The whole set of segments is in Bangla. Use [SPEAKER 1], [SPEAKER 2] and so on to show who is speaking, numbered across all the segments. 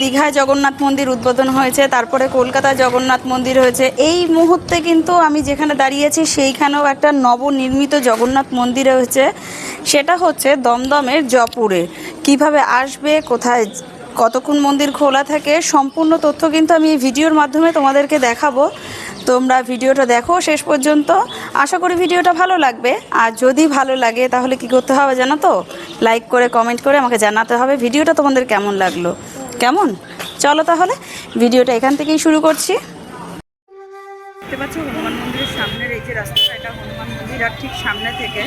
[SPEAKER 1] দীঘায় জগন্নাথ মন্দির উদ্বোধন হয়েছে, তারপরে কলকাতায় জগন্নাথ মন্দির হয়েছে। এই মুহূর্তে কিন্তু আমি যেখানে দাঁড়িয়েছি, সেইখানেও একটা নবনির্মিত জগন্নাথ মন্দির হয়েছে। সেটা হচ্ছে দমদমের জপুরে কীভাবে আসবে, কোথায়, কতক্ষণ মন্দির খোলা থাকে, সম্পূর্ণ তথ্য কিন্তু আমি এই ভিডিওর মাধ্যমে তোমাদেরকে দেখাবো। তোমরা ভিডিওটা দেখো শেষ পর্যন্ত। আশা করি ভিডিওটা ভালো লাগবে। আর যদি ভালো লাগে, তাহলে কি করতে হবে জানো তো? লাইক করে কমেন্ট করে আমাকে জানাতে হবে ভিডিওটা তোমাদের কেমন লাগল। কেমন? চলো তাহলে ভিডিওটা এখান থেকেই শুরু করছি। দেখতে পাচ্ছ হনুমান মন্দিরের সামনের এই যে রাস্তাটা এটা হনুমান মন্দির আর ঠিক সামনে থেকে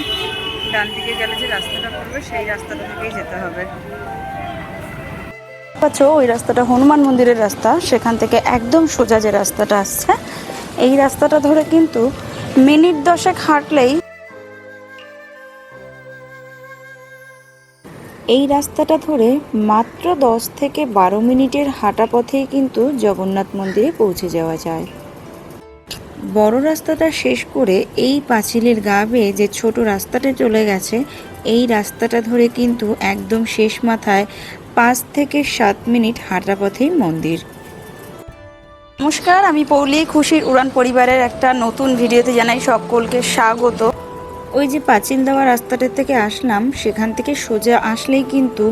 [SPEAKER 1] ডান দিকে গেলে যে রাস্তাটা পড়বে সেই রাস্তাটা থেকেই যেতে হবে। পাচ্ছ ওই রাস্তাটা হনুমান মন্দিরের রাস্তা সেখান থেকে একদম সোজা যে রাস্তাটা আসছে এই রাস্তাটা ধরে কিন্তু মিনিট দশেক হাঁটলেই এই রাস্তাটা ধরে মাত্র দশ থেকে বারো মিনিটের হাঁটা পথেই কিন্তু জগন্নাথ মন্দিরে পৌঁছে যাওয়া যায়। বড় রাস্তাটা শেষ করে এই পাঁচিলের গা বেয়ে যে ছোট রাস্তাটা চলে গেছে, এই রাস্তাটা ধরে কিন্তু একদম শেষ মাথায় পাঁচ থেকে সাত মিনিট হাঁটা পথেই মন্দির। নমস্কার, আমি পৌলি খুশির উড়ান পরিবারের একটা নতুন ভিডিওতে জানাই সকলকে স্বাগত। ওই যে পাঁচিল দেওয়া রাস্তাটা থেকে আসলাম, সেখান থেকে সোজা আসলেই কিন্তু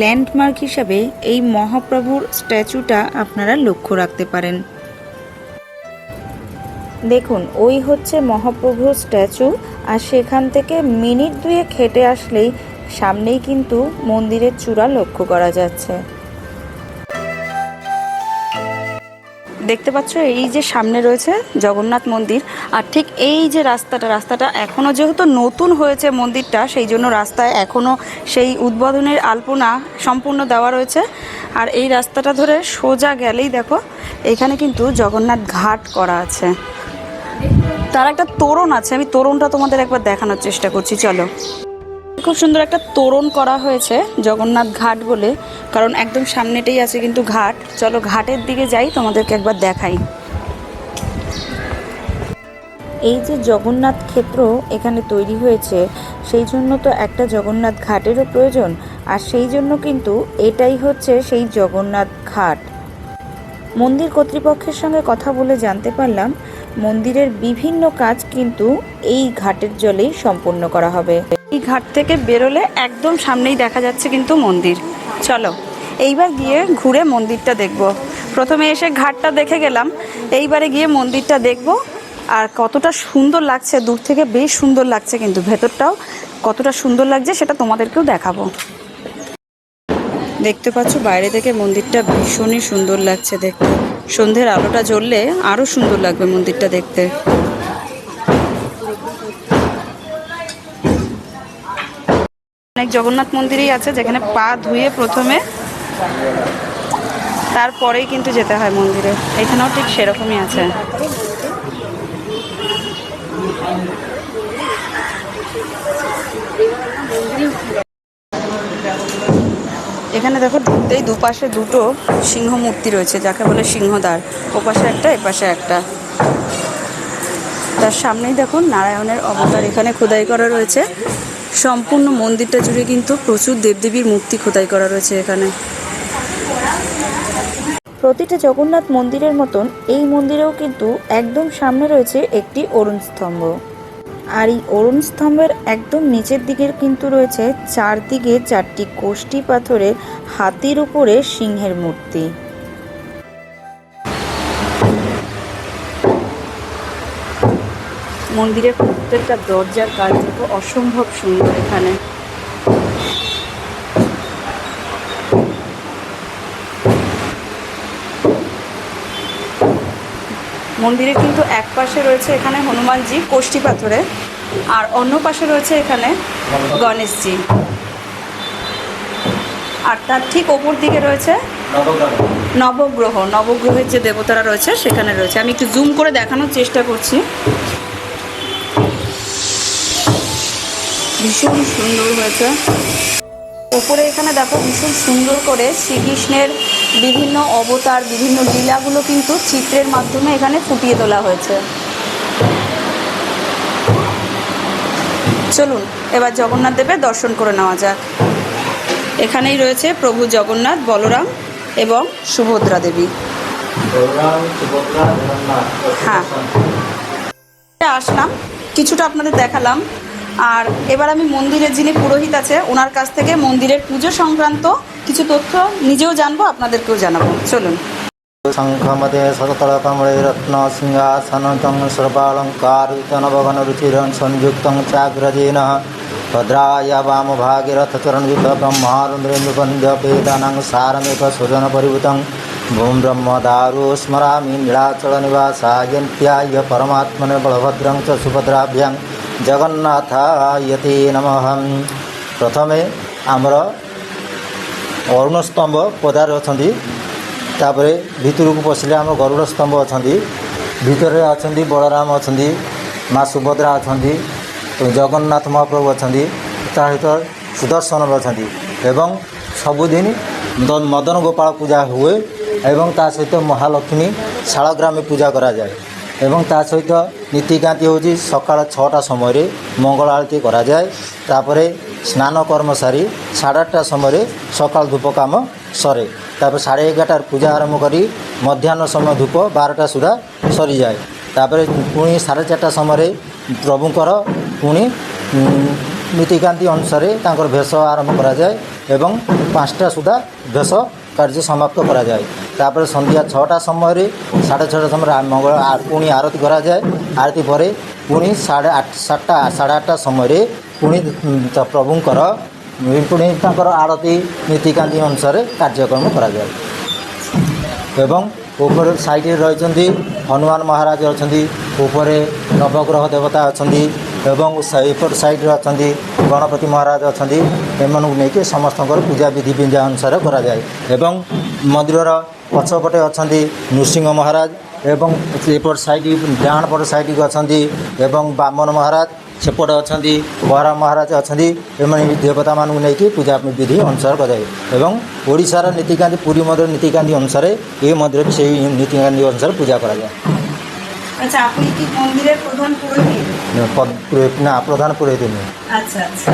[SPEAKER 1] ল্যান্ডমার্ক হিসাবে এই মহাপ্রভুর স্ট্যাচুটা আপনারা লক্ষ্য রাখতে পারেন। দেখুন, ওই হচ্ছে মহাপ্রভুর স্ট্যাচু, আর সেখান থেকে মিনিট দুয়ে খেটে আসলেই সামনেই কিন্তু মন্দিরের চূড়া লক্ষ্য করা যাচ্ছে। দেখতে পাচ্ছ, এই যে সামনে রয়েছে জগন্নাথ মন্দির। আর ঠিক এই যে রাস্তাটা রাস্তাটা এখনও যেহেতু নতুন হয়েছে মন্দিরটা, সেই জন্য রাস্তায় এখনও সেই উদ্বোধনের আলপনা সম্পূর্ণ দেওয়া রয়েছে। আর এই রাস্তাটা ধরে সোজা গেলেই দেখো, এখানে কিন্তু জগন্নাথ ঘাট করা আছে। তার একটা তোরণ আছে, আমি তোরণটা তোমাদের একবার দেখানোর চেষ্টা করছি, চলো। খুব সুন্দর একটা তোরণ করা হয়েছে জগন্নাথ ঘাট বলে, কারণ একদম সামনেটাই আছে কিন্তু ঘাট। চলো ঘাটের দিকে যাই, তোমাদেরকে একবার দেখাই। এই যে জগন্নাথ ক্ষেত্র এখানে তৈরি হয়েছে, সেই জন্য তো একটা জগন্নাথ ঘাটেরও প্রয়োজন, আর সেই জন্য কিন্তু এটাই হচ্ছে সেই জগন্নাথ ঘাট। মন্দির কর্তৃপক্ষের সঙ্গে কথা বলে জানতে পারলাম, মন্দিরের বিভিন্ন কাজ কিন্তু এই ঘাটের জলেই সম্পন্ন করা হবে। ঘাট থেকে বেরোলে একদম সামনেই দেখা যাচ্ছে কিন্তু মন্দির। চলো, এইবার গিয়ে ঘুরে মন্দিরটা দেখব। প্রথমে এসে ঘাটটা দেখে গেলাম, এইবারে গিয়ে মন্দিরটা দেখব। আর কতটা সুন্দর লাগছে, দূর থেকে বেশ সুন্দর লাগছে কিন্তু ভেতরটাও। কতটা সুন্দর লাগছে সেটা তোমাদেরকেও দেখাবো। দেখতে পাচ্ছ, বাইরে থেকে মন্দিরটা ভীষণই সুন্দর লাগছে দেখতে। সন্ধ্যের আলোটা জ্বললে আরও সুন্দর লাগবে মন্দিরটা দেখতে। অনেক জগন্নাথ মন্দিরেই আছে যেখানে পা ধুয়ে প্রথমে তারপরেই কিন্তু যেতে হয় মন্দিরে। এখানেও ঠিক সেরকমই আছে। এখানে দেখো ঢুকতেই দুপাশে দুটো সিংহ মূর্তি রয়েছে, যাকে বলে সিংহদ্বার। ওপাশে একটা, এপাশে একটা। তার সামনেই দেখুন নারায়ণের অবতার, এখানে খোদাই করা রয়েছে। সম্পূর্ণ মন্দিরটা জুড়ে কিন্তু প্রচুর দেবদেবীর মূর্তি খোদাই করা রয়েছে এখানে। প্রতিটা জগন্নাথ মন্দিরের মতন এই মন্দিরেও কিন্তু একদম সামনে রয়েছে একটি অরুণ স্তম্ভ। আর এই অরুণ স্তম্ভের একদম নিচের দিকের কিন্তু রয়েছে চারদিকে চারটি কোষ্টি পাথরের হাতির উপরে সিংহের মূর্তি। মন্দিরের প্রত্যেকটা দরজার কাজ দেখো অসম্ভব সুন্দর এখানে। মন্দিরে কিন্তু এক পাশে রয়েছে এখানে হনুমানজি কোষ্টি পাথরে, আর অন্য পাশে রয়েছে এখানে গণেশজি। আর তার ঠিক ওপর দিকে রয়েছে নবগ্রহ, নবগ্রহের যে দেবতারা রয়েছে সেখানে রয়েছে। আমি একটু জুম করে দেখানোর চেষ্টা করছি। ভীষণ সুন্দর হয়েছে। ওপরে এখানে দেখো ভীষণ সুন্দর করে শ্রীকৃষ্ণের বিভিন্ন অবতার বিভিন্ন লীলাগুলো কিন্তু চিত্রের মাধ্যমে এখানে ফুটিয়ে তোলা হয়েছে। চলুন এবার জগন্নাথ দেবের দর্শন করে নেওয়া যাক। এখানেই রয়েছে প্রভু জগন্নাথ বলরাম এবং সুভদ্রা দেবী। হ্যাঁ। আসলাম। কিছুটা আপনাদের দেখালাম। আর এবার আমি মন্দিরের যিনি পুরোহিত আছে ওনার কাছ থেকে মন্দিরের পুজো সংক্রান্ত কিছু তথ্য নিজেও জানব, আপনাদেরকেও জানাব। চলুন।
[SPEAKER 2] শঙ্খমদে শততলকমলে রত্ন সিংহাসনং সর্বালঙ্কারিতনভগন রুচিরন সংযুক্তং চাগ্রজেন ভদ্রায় বামভাগে রথচরণযুত ব্রহ্মারুন্দ্রেন্দুপন্দ্যপেদানাং সারমেক সুজন পরিভূতং ভূম ব্রহ্ম দারু স্মরামি নীলাচল নিবাসায়ন্ত্যায় পরমাত্মনে বলভদ্রং চ সুভদ্রাভ্যাং জগন্নাথায়তে নমঃ প্রথমে ଆମର ଅରୁଣ ସ୍ତମ୍ଭ ପଦାରେ ଅଛନ୍ତି ତାପରେ ଭିତରକୁ ପଶିଲେ ଆମର ଗରୁଡ଼ ସ୍ତମ୍ଭ ଅଛନ୍ତି ଭିତରେ ଅଛନ୍ତି ବଳରାମ ଅଛନ୍ତି ମା ସୁଭଦ୍ରା ଅଛନ୍ତି ଜଗନ୍ନାଥ ମହାପ୍ରଭୁ ଅଛନ୍ତି ତା ସହିତ ସୁଦର୍ଶନ ବି ଅଛନ୍ତି ଏବଂ ସବୁଦିନ ଦ- ମଦନ ଗୋପାଳ ପୂଜା ହୁଏ ଏବଂ ତା ସହିତ ମହାଲକ୍ଷ୍ମୀ ଶାଳଗ୍ରାମୀ ପୂଜା କରାଯାଏ ଏବଂ ତା ସହିତ ନୀତିକାନ୍ତି ହେଉଛି ସକାଳ ଛଅଟା ସମୟରେ ମଙ୍ଗଳ ଆଳତୀ କରାଯାଏ। ତାପରେ ସ୍ନାନ କର୍ମ ସାରି ସାଢ଼େ ଆଠଟା ସମୟରେ ସକାଳ ଧୂପ କାମ ସରେ। ତାପରେ ସାଢ଼େ ଏଗାରଟାରେ ପୂଜା ଆରମ୍ଭ କରି ମଧ୍ୟାହ୍ନ ସମୟ ଧୂପ ବାରଟା ସୁଦ୍ଧା ସରିଯାଏ। ତାପରେ ପୁଣି ସାଢ଼େ ଚାରିଟା ସମୟରେ ପ୍ରଭୁଙ୍କର ପୁଣି ନୀତିକାନ୍ତି ଅନୁସାରେ ତାଙ୍କର ଭେଷ ଆରମ୍ଭ କରାଯାଏ ଏବଂ ପାଞ୍ଚଟା ସୁଦ୍ଧା ଭେଷ କାର୍ଯ୍ୟ ସମାପ୍ତ କରାଯାଏ। ତାପରେ ସନ୍ଧ୍ୟା ଛଅଟା ସମୟରେ ସାଢ଼େ ଛଅଟା ସମୟରେ ମଙ୍ଗଳ ପୁଣି ଆରତି କରାଯାଏ। ଆରତି ପରେ ପୁଣି ସାଢ଼େ ଆଠ ସାତଟା ସାଢ଼େ ଆଠଟା ସମୟରେ ପୁଣି ପ୍ରଭୁଙ୍କର ପୁଣି ତାଙ୍କର ଆଳତୀ ନୀତିକାନ୍ତି ଅନୁସାରେ କାର୍ଯ୍ୟକ୍ରମ କରାଯାଏ। ଏବଂ ଉପରେ ସାଇଡ଼ରେ ରହିଛନ୍ତି ହନୁମାନ ମହାରାଜ ଅଛନ୍ତି ଉପରେ ନବଗ୍ରହ ଦେବତା ଅଛନ୍ତି ଏବଂ ଏପଟ ସାଇଡ଼ରେ ଅଛନ୍ତି ଗଣପତି ମହାରାଜ ଅଛନ୍ତି ଏମାନଙ୍କୁ ନେଇକି ସମସ୍ତଙ୍କର ପୂଜା ବିଧିବିଧା ଅନୁସାରେ କରାଯାଏ ଏବଂ ମନ୍ଦିରର ପଛପଟେ ଅଛନ୍ତି ନୃସିଂହ ମହାରାଜ ଏବଂ ଏପଟ ସାଇଡ଼ ଡାହାଣ ପଟ ସାଇଡ଼କୁ ଅଛନ୍ତି ଏବଂ ବାମନ ମହାରାଜ ସେପଟେ ଅଛନ୍ତି ବହରା ମହାରାଜ ଅଛନ୍ତି ଏମାନେ ଦେବତାମାନଙ୍କୁ ନେଇକି ପୂଜା ବିଧି ଅନୁସାର କରାଯାଏ ଏବଂ ଓଡ଼ିଶାର ନୀତିକାନ୍ତି ପୁରୀ ମନ୍ଦିର ନୀତିକାନ୍ତି ଅନୁସାରେ ଏ ମନ୍ଦିର ବି ସେଇ ନୀତିକାନ୍ତି ଅନୁସାରେ ପୂଜା କରାଯାଏ
[SPEAKER 1] আচ্ছা আপনি কি মন্দিরের প্রধান পুরোহিত?
[SPEAKER 2] পদ- না প্রধান পুরোহিত
[SPEAKER 1] আচ্ছা আচ্ছা।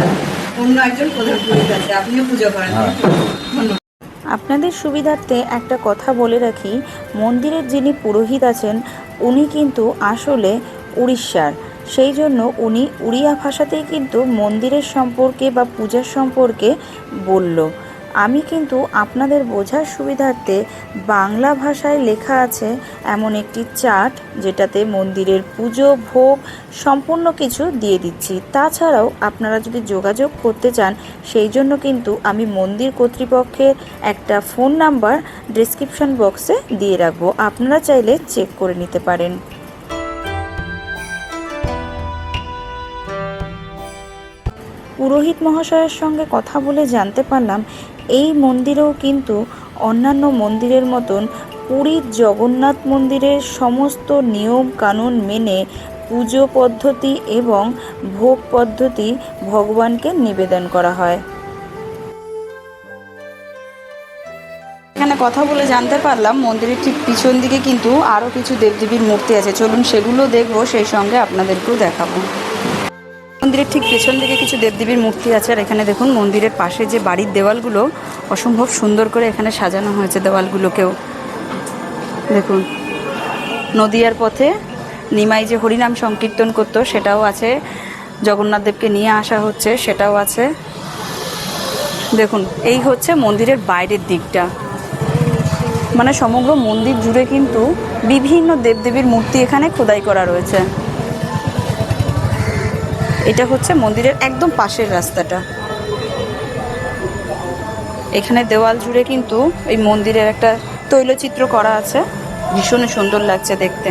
[SPEAKER 1] অন্য একজন প্রধান পুরোহিত আছে আপনিও পুজো করেন।
[SPEAKER 2] হ্যাঁ।
[SPEAKER 1] ধন্যবাদ।
[SPEAKER 3] আপনাদের সুবিধার্থে একটা কথা বলে রাখি মন্দিরের যিনি পুরোহিত আছেন উনি কিন্তু আসলে উড়িষ্যার। সেই জন্য উনি উড়িয়া ভাষাতেই কিন্তু মন্দিরের সম্পর্কে বা পূজার সম্পর্কে বলল। আমি কিন্তু আপনাদের বোঝার সুবিধার্থে বাংলা ভাষায় লেখা আছে এমন একটি চার্ট যেটাতে মন্দিরের পুজো, ভোগ, সম্পূর্ণ কিছু দিয়ে দিচ্ছি। তাছাড়াও আপনারা যদি যোগাযোগ করতে চান, সেই জন্য কিন্তু আমি মন্দির কর্তৃপক্ষের একটা ফোন নাম্বার ডেসক্রিপশন বক্সে দিয়ে রাখব। আপনারা চাইলে চেক করে নিতে পারেন। পুরোহিত মহাশয়ের সঙ্গে কথা বলে জানতে পারলাম এই মন্দিরেও কিন্তু অন্যান্য মন্দিরের মতন পুরীর জগন্নাথ মন্দিরের সমস্ত নিয়ম কানুন মেনে পুজো পদ্ধতি এবং ভোগ পদ্ধতি ভগবানকে নিবেদন করা হয়।
[SPEAKER 1] এখানে কথা বলে জানতে পারলাম, মন্দিরের ঠিক পিছন দিকে কিন্তু আরও কিছু দেবদেবীর মূর্তি আছে। চলুন সেগুলো দেখব, সেই সঙ্গে আপনাদেরকেও দেখাবো। মন্দিরের ঠিক পেছন দিকে কিছু দেবদেবীর মূর্তি আছে, আর এখানে দেখুন মন্দিরের পাশে যে বাড়ির দেওয়ালগুলো, অসম্ভব সুন্দর করে এখানে সাজানো হয়েছে দেওয়ালগুলোকেও। দেখুন, নদিয়ার পথে নিমাই যে হরিনাম সংকীর্তন করতো, সেটাও আছে। জগন্নাথ দেবকে নিয়ে আসা হচ্ছে, সেটাও আছে। দেখুন, এই হচ্ছে মন্দিরের বাইরের দিকটা। মানে সমগ্র মন্দির জুড়ে কিন্তু বিভিন্ন দেবদেবীর মূর্তি এখানে খোদাই করা রয়েছে। এটা হচ্ছে মন্দিরের একদম পাশের রাস্তাটা। এখানে দেওয়াল জুড়ে কিন্তু এই মন্দিরের একটা তৈলচিত্র করা আছে। ভীষণ সুন্দর লাগছে দেখতে।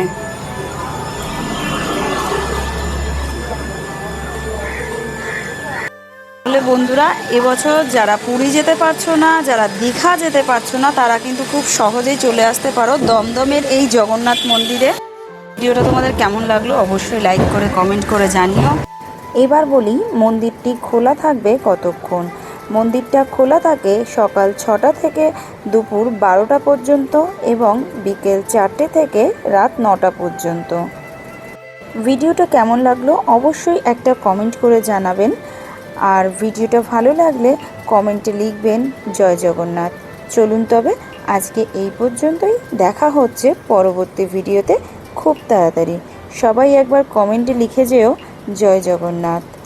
[SPEAKER 1] বন্ধুরা, এবছর যারা পুরী যেতে পারছ না, যারা দীঘা যেতে পারছ না, তারা কিন্তু খুব সহজেই চলে আসতে পারো দমদমের এই জগন্নাথ মন্দিরে। ভিডিওটা তোমাদের কেমন লাগল অবশ্যই লাইক করে কমেন্ট করে জানিও।
[SPEAKER 3] এবার বলি, মন্দিরটি খোলা থাকবে কতক্ষণ? মন্দিরটা খোলা থাকে সকাল ছটা থেকে দুপুর বারোটা পর্যন্ত এবং বিকেল চারটে থেকে রাত নটা পর্যন্ত। ভিডিওটা কেমন লাগল অবশ্যই একটা কমেন্ট করে জানাবেন। আর ভিডিওটা ভালো লাগলে কমেন্টে লিখবেন, জয় জগন্নাথ। চলুন তবে আজকে এই পর্যন্তই। দেখা হচ্ছে পরবর্তী ভিডিওতে খুব তাড়াতাড়ি। সবাই একবার কমেন্টে লিখে যেও। জয় জগন্নাথ।